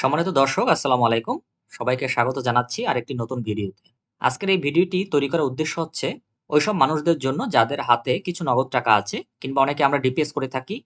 সম্মানিত দর্শক, আসসালামু আলাইকুম। সবাইকে স্বাগত জানাচ্ছি আরেকটি নতুন ভিডিওতে। আজকের এই ভিডিওটি তৈরি করার উদ্দেশ্য হচ্ছে, ওইসব মানুষদের জন্য যাদের হাতে কিছু নগদ টাকা আছে কিংবা অনেকে আমরা ডিপিএস করে থাকি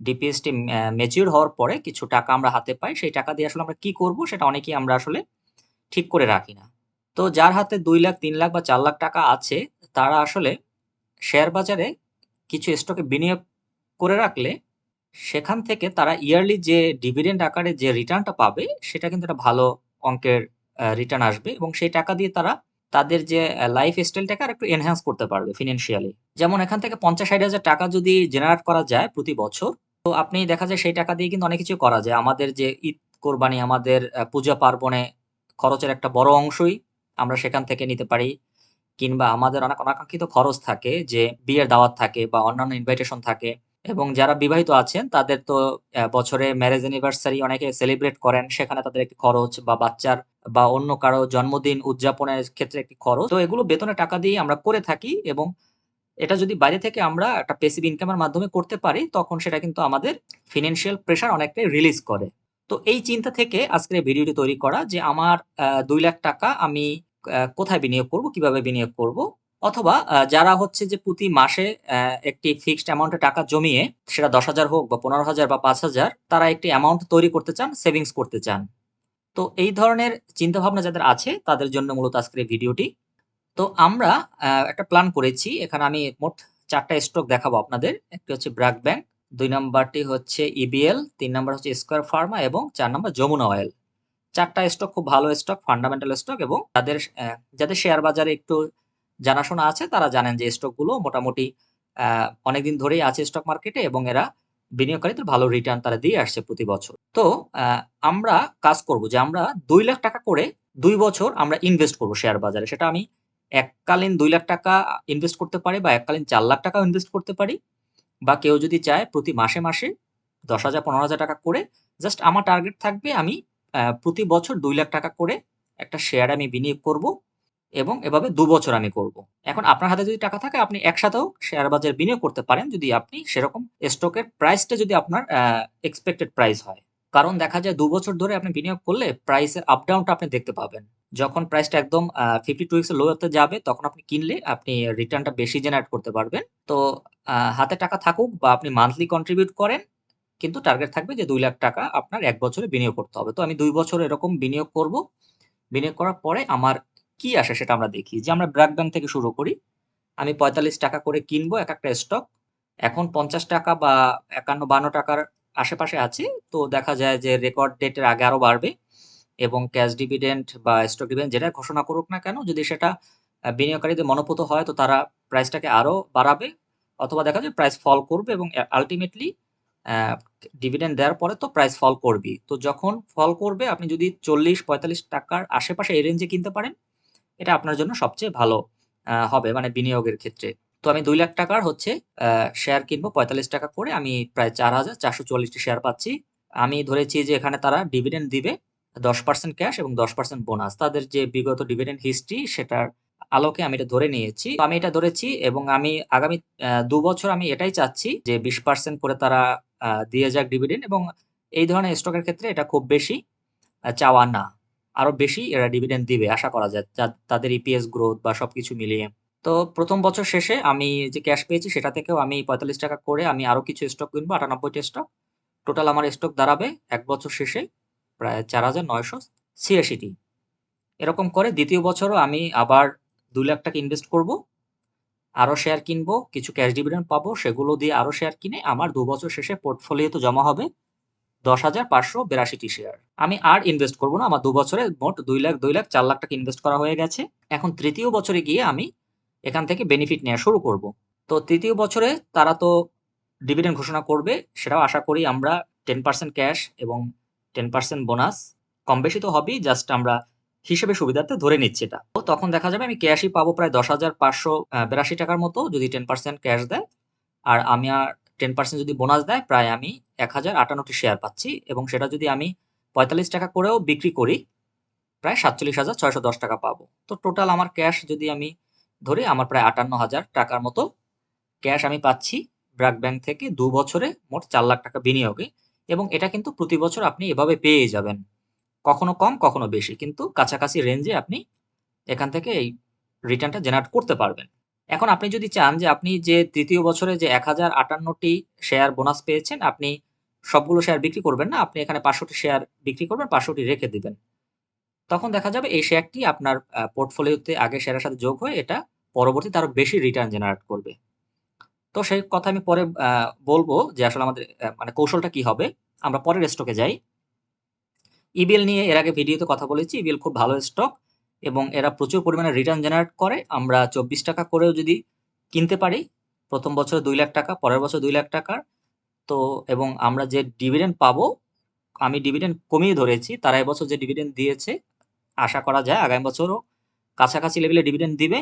ডিপিএসটি ম্যাচিউর হওয়ার পরে কিছু টাকা আমরা হাতে পাই, সেই টাকা দিয়ে আসলে আমরা কি করব সেটা অনেকেই আমরা আসলে ঠিক করে রাখি না। তো যার হাতে দুই লাখ, তিন লাখ বা চার লাখ টাকা আছে, তারা আসলে শেয়ার বাজারে কিছু স্টকে বিনিয়োগ করে রাখলে সেখান থেকে তারা ইয়ারলি যে ডিভিডেন্ড আকারে যে রিটার্নটা পাবে, সেটা কিন্তু একটা ভালো অঙ্কের রিটার্ন আসবে এবং সেই টাকা দিয়ে তারা তাদের যে লাইফ স্টাইলটাকে আর একটু এনহ্যান্স করতে পারবে ফিনান্সিয়ালি যেমন এখান থেকে পঞ্চাশ ষাট হাজার টাকা যদি জেনারেট করা যায় প্রতি বছর, তো আপনি দেখা যায় সেই টাকা দিয়ে কিন্তু অনেক কিছু করা যায়। আমাদের যে ঈদ কোরবানি, আমাদের পূজা পার্বণে খরচের একটা বড় অংশই আমরা সেখান থেকে নিতে পারি। কিংবা আমাদের অনেক অনাকাঙ্ক্ষিত খরচ থাকে যে বিয়ের দাওয়াত থাকে বা অন্যান্য ইনভাইটেশন থাকে। এবং যারা বিবাহিত আছেন, তাদের তো বছরে ম্যারেজ অ্যানিভার্সারি অনেকে সেলিব্রেট করেন। সেখানে তাদের একটি খরচ বা বাচ্চার বা অন্য কারও জন্মদিন উদযাপনের ক্ষেত্রে একটি খরচ। তো এগুলো বেতনের টাকা দিয়ে আমরা করে থাকি এবং এটা যদি বাইরে থেকে আমরা একটা পেসিভ ইনকামের মাধ্যমে করতে পারি, তখন সেটা কিন্তু আমাদের ফিনান্সিয়াল প্রেশার অনেকটাই রিলিজ করে। তো এই চিন্তা থেকে আজকের এই ভিডিওটি তৈরি করা যে আমার দুই লাখ টাকা আমি কোথায় বিনিয়োগ করব, কীভাবে বিনিয়োগ করব অথবা যারা হচ্ছে যে প্রতি মাসে একটি ফিক্সড অ্যামাউন্টে টাকা জমিয়ে, সেটা দশ হাজার হোক বা পনেরো হাজার বা পাঁচ হাজার, তারা একটি অ্যামাউন্ট তৈরি করতে চান সেভিংস করতে চান। তো এই ধরনের চিন্তা ভাবনা যাদের আছে, তাদের জন্য মূলত আজকের এই ভিডিওটি। তো আমরা একটা প্ল্যান করেছি, এখানে আমি মোট চারটা স্টক দেখাবো আপনাদের। একটি হচ্ছে ব্র্যাক ব্যাংক দুই নাম্বারটি হচ্ছে ইবিএল তিন নাম্বার হচ্ছে স্কোয়ার ফার্মা এবং চার নাম্বার যমুনা অয়েল চারটা স্টক খুব ভালো স্টক ফান্ডামেন্টাল স্টক এবং তাদের যাদের শেয়ার বাজারে একটু জানাশোনা আছে, তারা জানেন যে স্টকগুলো মোটামুটি অনেকদিন ধরেই আছে স্টক মার্কেটে এবং এরা বিনিয়োগকারীদের ভালো রিটার্ন তারা দিয়ে আসছে প্রতি বছর। তো আমরা কাজ করব যে আমরা দুই লাখ টাকা করে দুই বছর আমরা ইনভেস্ট করব শেয়ার বাজারে। সেটা আমি এককালীন দুই লাখ টাকা ইনভেস্ট করতে পারি বা এককালীন চার লাখ টাকা ইনভেস্ট করতে পারি বা কেউ যদি চায় প্রতি মাসে মাসে দশ হাজার, পনেরো হাজার টাকা করে জাস্ট আমার টার্গেট থাকবে আমি প্রতি বছর দুই লাখ টাকা করে একটা শেয়ার আমি বিনিয়োগ করব। এবং এভাবে দু বছর আমি করব। এখন আপনার হাতে যদি টাকা থাকে, আপনি একসাথেও শেয়ার বাজারে বিনিয়োগ করতে পারেন যদি আপনি সেরকম স্টকের প্রাইসটা যদি আপনার এক্সপেক্টেড প্রাইস হয়। কারণ দেখা যায় দু বছর ধরে আপনি বিনিয়োগ করলে প্রাইসের আপ ডাউনটা আপনি দেখতে পাবেন। যখন প্রাইসটা একদম ফিফটি টু উইক্সের লোতে যাবে, তখন আপনি কিনলে আপনি রিটার্নটা বেশি জেনারেট করতে পারবেন। তো হাতে টাকা থাকুক বা আপনি মান্থলি কন্ট্রিবিউট করেন, কিন্তু টার্গেট থাকবে যে দুই লাখ টাকা আপনার এক বছরে বিনিয়োগ করতে হবে। তো আমি দুই বছর এরকম বিনিয়োগ করব। বিনিয়োগ করার পরে আমার কি আসে সেটা আমরা দেখি। যে আমরা ব্র্যাক ব্যাংক থেকে শুরু করি, আমি পঁয়তাল্লিশ টাকা করে কিনবো, এক একটা স্টক এখন পঞ্চাশ টাকা বা একান্ন, বান্ন টাকার আশেপাশে আছে, তো দেখা যায় যে রেকর্ড ডেটের আগে আরও বাড়বে এবং ক্যাশ ডিভিডেন্ট বা স্টক ডিভিডেন্ড যেটা ঘোষণা করুক না কেন, যদি সেটা বিনিয়োগকারীদের মনোপুত হয়, তো তারা প্রাইসটাকে আরও বাড়াবে অথবা দেখা যায় প্রাইস ফল করবে এবং আলটিমেটলি ডিভিডেন্ড দেওয়ার পরে তো প্রাইস ফল করবেই। তো যখন ফল করবে, আপনি যদি চল্লিশ, পঁয়তাল্লিশ টাকার আশেপাশে এই রেঞ্জে কিনতে পারেন এটা আপনার জন্য সবচেয়ে ভালো হবে মানে বিনিয়োগের ক্ষেত্রে। তো আমি দুই লাখ টাকার হচ্ছে শেয়ার কিনবো, পঁয়তাল্লিশ টাকা করে। আমি প্রায় চার হাজার চারশো চল্লিশটি শেয়ার পাচ্ছি। আমি ধরেছি যে এখানে তারা ডিভিডেন্ড দিবে দশ পার্সেন্ট ক্যাশ এবং দশ পার্সেন্ট বোনাস তাদের যে বিগত ডিভিডেন্ড হিস্ট্রি সেটার আলোকে আমি এটা ধরে নিয়েছি। আমি এটা ধরেছি এবং আমি আগামী দু বছর আমি এটাই চাচ্ছি যে বিশ পার্সেন্ট করে তারা দিয়ে যাক ডিভিডেন্ড এবং এই ধরনের স্টকের ক্ষেত্রে এটা খুব বেশি চাওয়া না। আরও বেশি এরা ডিভিডেন্ড দিবে, আশা করা যায় তাদের ইপিএস গ্রোথ বা সবকিছু মিলিয়ে। তো প্রথম বছর শেষে আমি যে ক্যাশ পেয়েছি সেটা থেকেও আমি পঁয়তাল্লিশ টাকা করে আমি আরও কিছু স্টক কিনবো, আটানব্বইটি স্টক টোটাল আমার স্টক দাঁড়াবে এক বছর শেষে প্রায় চার হাজার নয়শো ছিয়াশিটি। এরকম করে দ্বিতীয় বছরও আমি আবার দুই লাখ টাকা ইনভেস্ট করব, আরও শেয়ার কিনবো, কিছু ক্যাশ ডিভিডেন্ড পাবো, সেগুলো দিয়ে আরও শেয়ার কিনে আমার দু বছর শেষে পোর্টফোলিওতে জমা হবে। দশ হাজার পাঁচশো বিরাশিটি শেয়ার আমি আর ইনভেস্ট করব না, আমার দু বছরে মোট দুই লাখ দুই লাখ চার লাখ টাকা ইনভেস্ট করা হয়ে গেছে। এখন তৃতীয় বছরে গিয়ে আমি এখান থেকে বেনিফিট নেওয়া শুরু করব। তো তৃতীয় বছরে তারা তো ডিভিডেন্ড ঘোষণা করবে, সেটাও আশা করি আমরা টেন পার্সেন্ট ক্যাশ এবং টেন পার্সেন্ট বোনাস কম বেশি তো হবেই জাস্ট আমরা হিসেবে সুবিধার্থে ধরে নিচ্ছি এটা। তো তখন দেখা যাবে আমি ক্যাশই পাবো প্রায় দশ হাজার পাঁচশো বিরাশি টাকার মতো যদি টেন পার্সেন্ট ক্যাশ দেয়। আর আমি আর টেন পার্সেন্ট যদি বোনাস দেয়, প্রায় আমি এক হাজার আটান্নটি শেয়ার পাচ্ছি এবং সেটা যদি আমি পঁয়তাল্লিশ টাকা করেও বিক্রি করি, প্রায় সাতচল্লিশ হাজার ছয়শো দশ টাকা পাবো। তো টোটাল আমার ক্যাশ যদি আমি ধরি, আমার প্রায় আটান্ন হাজার টাকার মতো ক্যাশ আমি পাচ্ছি ব্র্যাক ব্যাংক থেকে দু বছরে মোট চার লাখ টাকা বিনিয়োগে এবং এটা কিন্তু প্রতি বছর আপনি এভাবে পেয়ে যাবেন। কখনো কম, কখনো বেশি, কিন্তু কাছাকাছি রেঞ্জে আপনি এখান থেকে এই রিটার্নটা জেনারেট করতে পারবেন। এখন আপনি যদি চান যে আপনি যে তৃতীয় বছরে যে এক হাজার আটান্নটি শেয়ার বোনাস পেয়েছেন, আপনি সবগুলো শেয়ার বিক্রি করবেন না, আপনি এখানে পাঁচশোটি শেয়ার বিক্রি করবেন, পাঁচশোটি রেখে দিবেন। তখন দেখা যাবে এই শেয়ারটি আপনার পোর্টফোলিওতে আগে শেয়ারের সাথে যোগ হয়ে এটা পরবর্তীতে আরও বেশি রিটার্ন জেনারেট করবে। তো সেই কথা আমি পরে বলব যে আসলে আমাদের মানে কৌশলটা কি হবে। আমরা পরের স্টকে যাই। ইবিএল নিয়ে এর আগে ভিডিওতে কথা বলেছি ইবিএল খুব ভালো স্টক এবং এরা প্রচুর পরিমাণে রিটার্ন জেনারেট করে। আমরা চব্বিশ টাকা করেও যদি কিনতে পারি, প্রথম বছরে দুই লাখ টাকা, পরের বছর দুই লাখ টাকার তো, এবং আমরা যে ডিভিডেন্ড পাবো, আমি ডিভিডেন্ড কমিয়ে ধরেছি, তারা এবছর যে ডিভিডেন্ড দিয়েছে, আশা করা যায় আগামী বছরও কাছাকাছি লেভেলে ডিভিডেন্ড দিবে,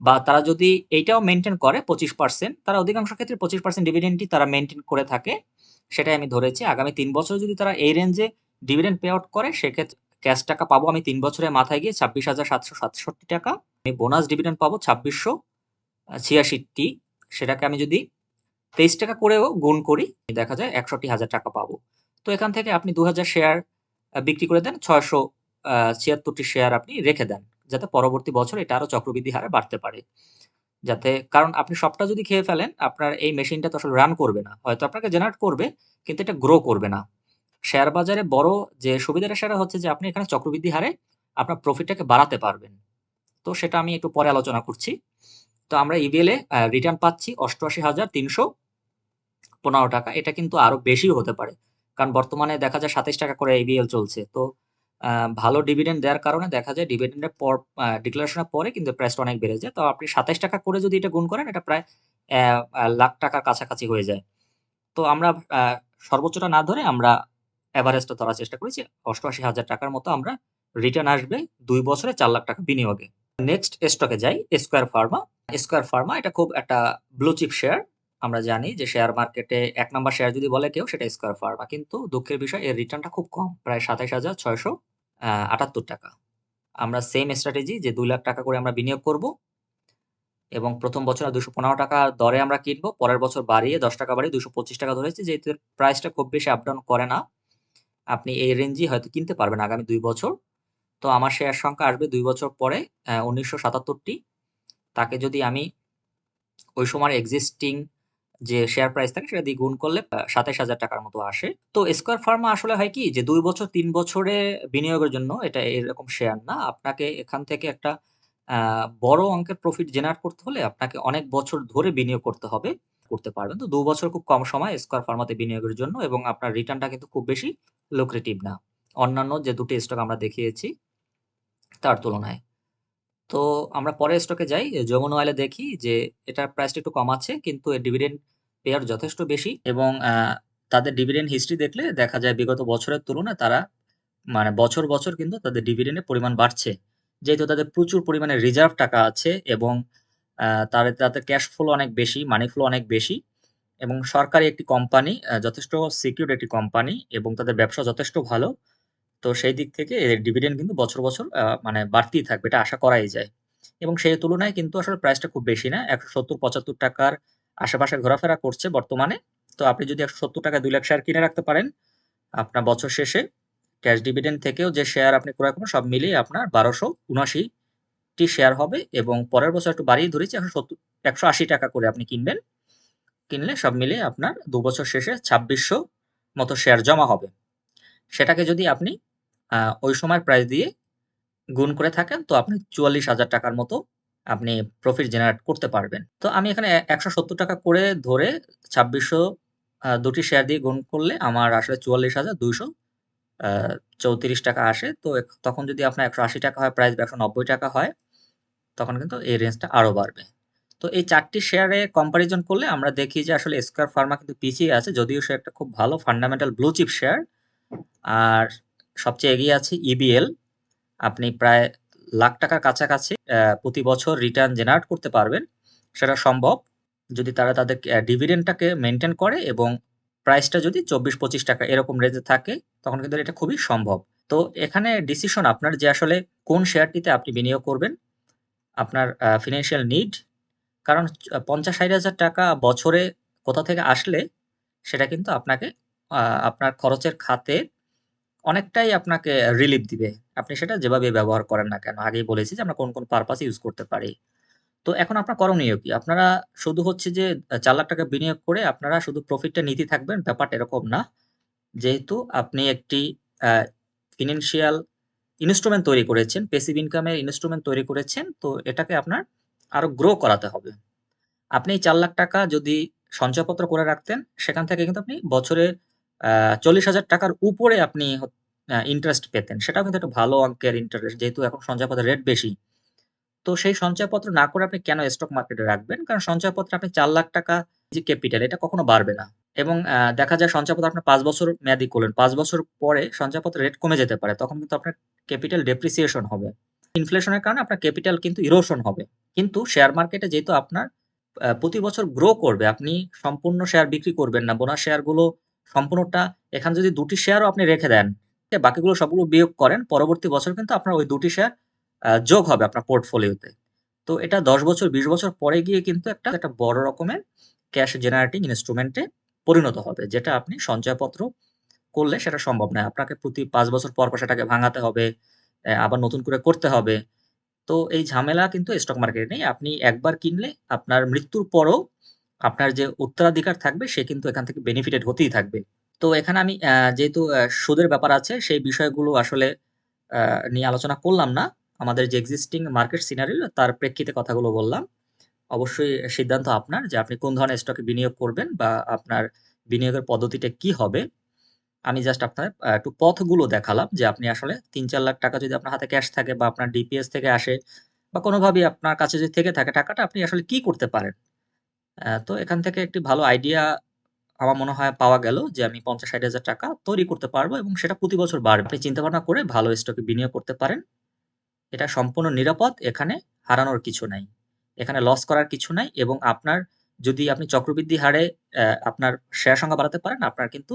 বা তারা যদি এইটাও মেনটেন করে পঁচিশ পার্সেন্ট তারা অধিকাংশ ক্ষেত্রে পঁচিশ পার্সেন্ট ডিভিডেন্ডটি তারা মেনটেন করে থাকে, সেটাই আমি ধরেছি। আগামী তিন বছর যদি তারা এই রেঞ্জে ডিভিডেন্ড পে আউট করে, সেক্ষেত্রে ক্যাশ টাকা পাবো আমি তিন বছরের মাথায় গিয়ে ছাব্বিশ হাজার সাতশো সাতষট্টি টাকা। আমি বোনাস ডিভিডেন্ড পাবো ছাব্বিশশো ছিয়াশিটি। সেটাকে আমি যদি তেইশ টাকা করেও গুণ করি, দেখা যায় একষট্টি হাজার টাকা পাবো। তো এখান থেকে আপনি দু হাজার শেয়ার বিক্রি করে দেন, ছয়শো ছিয়াত্তরটি শেয়ার আপনি রেখে দেন, যাতে পরবর্তী বছর এটা আরও চক্রবৃদ্ধি হারে বাড়তে পারে। যাতে, কারণ আপনি সবটা যদি খেয়ে ফেলেন, আপনার এই মেশিনটা তো আসলে রান করবে না। হয়তো আপনাকে জেনারেট করবে, কিন্তু এটা গ্রো করবে না। শেয়ার বাজারে বড় যে সুবিধাটা, সেটা হচ্ছে যে আপনি এখানে চক্রবৃদ্ধি হারে আপনার প্রফিটটাকে বাড়াতে পারবেন। তো সেটা আমি একটু পরে আলোচনা করছি। তো আমরা ইবিএল এ রিটার্ন পাচ্ছি অষ্টআশি হাজার তিনশো পনেরো টাকা। এটা কিন্তু আরও বেশিও হতে পারে। কারণ বর্তমানে দেখা যায় সাতাইশ টাকা করে ইবিএল চলছে। তো ভালো ডিভিডেন্ড দেওয়ার কারণে দেখা যায় ডিভিডেন্ডের পর ডিক্লারেশনের পরে কিন্তু প্রাইসটা অনেক বেড়ে যায়। তো আপনি সাতাইশ টাকা করে যদি এটা গুণ করেন, এটা প্রায় লাখ টাকার কাছাকাছি হয়ে যায়। তো আমরা সর্বোচ্চটা না ধরে আমরা এভারেজটা ধরার চেষ্টা করেছি। অষ্টআশি হাজার টাকার মতো আমরা রিটার্ন আসবে দুই বছরে চার লাখ টাকা বিনিয়োগে। নেক্সট স্টকে যাই স্কোয়ার ফার্মা স্কোয়ার ফার্মা এটা খুব একটা ব্লু চিপ শেয়ার আমরা জানি যে শেয়ার মার্কেটে এক নাম্বার শেয়ার যদি বলে কেউ, সেটা স্কোয়ার ফার্মা কিন্তু দুঃখের বিষয়, এর রিটার্নটা খুব কম, প্রায় সাতাইশ হাজার ছয়শো আটাত্তর টাকা। আমরা সেম স্ট্র্যাটেজি যে দুই লাখ টাকা করে আমরা বিনিয়োগ করব, এবং প্রথম বছর দুশো পনেরো টাকা দরে আমরা কিনবো, পরের বছর বাড়িয়ে দশ টাকা বাড়িয়ে দুশো পঁচিশ টাকা ধরেছি যেহেতু প্রাইসটা খুব বেশি আপ ডাউন করে না, আপনি এই রেঞ্জই হয়তো কিনতে পারবেন আগামী দুই বছর। তো আমার শেয়ার সংখ্যা আসবে দুই বছর পরে উনিশশো সাতাত্তরটি। তাকে যদি আমি ওই সময় এক্সিস্টিং যে শেয়ার প্রাইস থাকে, সেটা দিয়ে গুণ করলে সাতাইশ হাজার টাকার মতো আসে। তো স্কোয়ার ফার্মা আসলে হয় কি, যে দুই বছর, তিন বছরে বিনিয়োগের জন্য এটা এরকম শেয়ার না। আপনাকে এখান থেকে একটা বড় অঙ্কের প্রফিট জেনারেট করতে হলে আপনাকে অনেক বছর ধরে বিনিয়োগ করতে হবে, করতে পারবেন। তো দু বছর খুব কম সময় স্কোয়ার ফার্মাতে বিনিয়োগের জন্য এবং আপনার রিটার্নটা কিন্তু খুব বেশি লুক্রেটিভ না। অন্যান্য যে দুটি স্টক আমরা দেখিয়েছি তার তুলনায়। তো আমরা পরের স্টকে যাই, যমুনা অয়েলে দেখি যে এটার প্রাইসটা একটু কম আছে, কিন্তু এর ডিভিডেন্ড পেয়ার যথেষ্ট বেশি এবং তাদের ডিভিডেন্ড হিস্ট্রি দেখলে দেখা যায় বিগত বছরের তুলনায় তারা মানে বছর বছর কিন্তু তাদের ডিভিডেন্ডের পরিমাণ বাড়ছে। যেহেতু তাদের প্রচুর পরিমাণে রিজার্ভ টাকা আছে এবং তাদের তাদের ক্যাশ ফ্লো অনেক বেশি মানি ফ্লো অনেক বেশি এবং সরকারি একটি কোম্পানি যথেষ্ট সিকিউর একটি কোম্পানি এবং তাদের ব্যবসা যথেষ্ট ভালো তো সেই দিক থেকে এর ডিভিডেন্ড কিন্তু বছর বছর মানে বাড়তেই থাকবে, এটা আশা করাই যায়। এবং সেই তুলনায় কিন্তু আসলে প্রাইসটা খুব বেশি না, একশো সত্তর, পঁচাত্তর টাকার আশেপাশে ঘোরাফেরা করছে বর্তমানে। তো আপনি যদি একশো সত্তর টাকা দুই লাখ শেয়ার কিনে রাখতে পারেন, আপনার বছর শেষে ক্যাশ ডিভিডেন্ড থেকেও যে শেয়ার আপনি ক্রয় করবেন, সব মিলিয়ে আপনার বারোশো উনআশিটি শেয়ার হবে এবং পরের বছর একটু বাড়িয়ে ধরেছি, একশো সত্তর, একশো আশি টাকা করে আপনি কিনবেন। কিনলে সব মিলিয়ে আপনার দু বছর শেষে ছাব্বিশশো মতো শেয়ার জমা হবে। সেটাকে যদি আপনি ওই সময় প্রাইস দিয়ে গুণ করে থাকেন, তো আপনি চুয়াল্লিশ হাজার টাকার মতো আপনি প্রফিট জেনারেট করতে পারবেন। তো আমি এখানে একশো সত্তর টাকা করে ধরে ছাব্বিশশো দুটি শেয়ার দিয়ে গুণ করলে আমার আসলে চুয়াল্লিশ হাজার দুইশো চৌত্রিশ টাকা আসে। তো তখন যদি আপনার একশো আশি টাকা হয় প্রাইস একশো নব্বই টাকা হয়, তখন কিন্তু এই রেঞ্জটা আরও বাড়বে। তো এই চারটি শেয়ারে কম্পারিজন করলে আমরা দেখি যে আসলে স্কোয়ার ফার্মা কিন্তু পিছিয়ে আছে, যদিও সে একটা খুব ভালো ফান্ডামেন্টাল ব্লু চিপ শেয়ার আর সবচেয়ে এগিয়ে আছে ইবিএল e আপনি প্রায় লাখ টাকার কাছাকাছি প্রতি বছর রিটার্ন জেনারেট করতে পারবেন। সেটা সম্ভব যদি তারা তাদের ডিভিডেন্ডটাকে মেনটেন করে এবং প্রাইসটা যদি চব্বিশ পঁচিশ টাকা এরকম রেঞ্জে থাকে, তখন কিন্তু এটা খুবই সম্ভব। তো এখানে ডিসিশন আপনার যে আসলে কোন শেয়ারটিতে আপনি বিনিয়োগ করবেন, আপনার ফিনান্সিয়াল নিড কারণ পঞ্চাশ ষাট হাজার টাকা বছরে কোথা থেকে আসলে সেটা কিন্তু আপনাকে আপনার খরচের খাতে অনেকটাই আপনাকে রিলিফ দিবে। আপনি সেটা যেভাবে ব্যবহার করেন না কেন। আগেই বলেছি যে আমরা কোন, কোন পারপাস ইউজ করতে পারি। তো এখন আপনার করণীয় কি? আপনারা শুধু হচ্ছে যে চার লাখ টাকা বিনিয়োগ করে আপনারা শুধু প্রফিটটা নিতেই থাকবেন, ব্যাপারটা এরকম না। যেহেতু আপনি একটি ফিনান্সিয়াল ইনস্ট্রুমেন্ট তৈরি করেছেন, পেসিভ ইনকাম ইনস্ট্রুমেন্ট তৈরি করেছেন, তো এটাকে আপনার আরও গ্রো করাতে হবে। আপনি চার লাখ টাকা যদি সঞ্চয়পত্র করে রাখতেন, সেখান থেকে কিন্তু আপনি বছরে আ ৳৪০,০০০ র উপরে আপনি ইন্টারেস্ট পেতেন। সেটাও কিন্তু একটা ভালো অঙ্কের ইন্টারেস্ট যেহেতু এখন সঞ্চয়পত্রের রেট বেশি। তো সেই সঞ্চয়পত্র না করে আপনি কেন স্টক মার্কেটে রাখবেন? কারণ সঞ্চয়পত্রে আপনি চার লাখ টাকা যে ক্যাপিটাল এটা কখনো বাড়বে না। এবং দেখা যায় সঞ্চয়পত্র আপনার পাঁচ বছর মেয়াদি করলেন। পাঁচ বছর পরে সঞ্চয়পত্রের রেট কমে যেতে পারে। তখন কিন্তু আপনার ক্যাপিটাল ডেপ্রিসিয়েশন হবে। ইনফ্লেশন এর কারণে আপনার ক্যাপিটাল কিন্তু ইরোশন হবে। কিন্তু শেয়ার মার্কেটে যেহেতু আপনার প্রতি বছর গ্রো করবে, আপনি সম্পূর্ণ শেয়ার বিক্রি করবেন না। বোনাস শেয়ারগুলো সম্পূর্ণটা এখানে যদি দুটি শেয়ারও আপনি রেখে দেন, বাকিগুলো সবগুলো বিয়োগ করেন, পরবর্তী বছর কিন্তু আপনার ওই দুটি শেয়ার যোগ হবে আপনার পোর্টফোলিওতে। তো এটা ১০ বছর ২০ বছর পরে গিয়ে কিন্তু একটা, একটা বড় রকমের ক্যাশ জেনারেটিং ইনস্ট্রুমেন্টে পরিণত হবে। যেটা আপনি সঞ্চয়পত্র করলে সেটা সম্ভব নয়। আপনাকে প্রতি পাঁচ বছর পর, পর সেটাকে ভাঙাতে হবে। আবার নতুন করে করতে হবে। তো এই ঝামেলা কিন্তু স্টক মার্কেটে নেই। আপনি একবার কিনলে আপনার মৃত্যুর পরেও আপনার যে উত্তরাধিকার থাকবে, সে কিন্তু এখান থেকে বেনিফিটেড হতেই থাকবে। তো এখানে আমি যেহেতু সুদের ব্যাপার আছে, সেই বিষয়গুলো আসলে নিয়ে আলোচনা করলাম না। আমাদের যে এক্সিস্টিং মার্কেট সিনারিও তার প্রেক্ষিতে কথাগুলো বললাম। অবশ্যই সিদ্ধান্ত আপনার যে আপনি কোন ধরনের স্টকে বিনিয়োগ করবেন বা আপনার বিনিয়োগের পদ্ধতিটা কি হবে। আমি জাস্ট আপনার একটু পথগুলো দেখালাম যে আপনি আসলে তিন চার লাখ টাকা যদি আপনার হাতে ক্যাশ থাকে বা আপনার ডিপিএস থেকে আসে বা কোনোভাবেই আপনার কাছে যদি থেকে থাকে টাকাটা, আপনি আসলে কি করতে পারেন? তো এখান থেকে একটি ভালো আইডিয়া আমার মনে হয় পাওয়া গেল যে আমি পঞ্চাশ ষাট হাজার টাকা তৈরি করতে পারব এবং সেটা প্রতি বছর বাড়বে। আপনি চিন্তা ভাবনা করে ভালো স্টকে বিনিয়োগ করতে পারেন। এটা সম্পূর্ণ নিরাপদ। এখানে হারানোর কিছু নাই। এখানে লস করার কিছু নাই এবং আপনার যদি আপনি চক্রবৃদ্ধি হারে আপনার শেয়ার সংখ্যা বাড়াতে পারেন, আপনার কিন্তু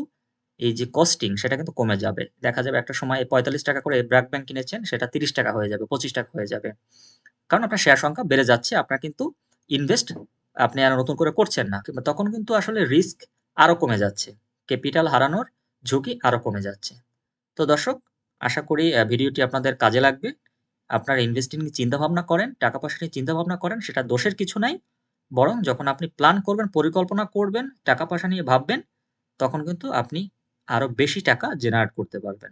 এই যে কস্টিং সেটা কিন্তু কমে যাবে। দেখা যাবে একটা সময় ৳৪৫ করে ব্র্যাক ব্যাংক কিনেছেন সেটা ৳৩০ হয়ে যাবে, ৳২৫ হয়ে যাবে। কারণ আপনার শেয়ার সংখ্যা বেড়ে যাচ্ছে। আপনার কিন্তু ইনভেস্ট আপনি আর নতুন করে করছেন না। তখন কিন্তু আসলে রিস্ক আরও কমে যাচ্ছে। ক্যাপিটাল হারানোর ঝুঁকি আরও কমে যাচ্ছে। তো দর্শক আশা করি ভিডিওটি আপনাদের কাজে লাগবে। আপনার ইনভেস্টিং নিয়ে চিন্তাভাবনা করেন, টাকা-পয়সা নিয়ে চিন্তাভাবনা করেন সেটা দোষের কিছু নাই। বরং যখন আপনি প্ল্যান করবেন, পরিকল্পনা করবেন, টাকা-পয়সা নিয়ে ভাববেন, তখন কিন্তু আপনি আরও বেশি টাকা জেনারেট করতে পারবেন।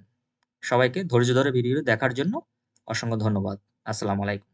সবাইকে ধৈর্য ধরে ভিডিওটি দেখার জন্য অসংখ্য ধন্যবাদ। আসসালামু আলাইকুম।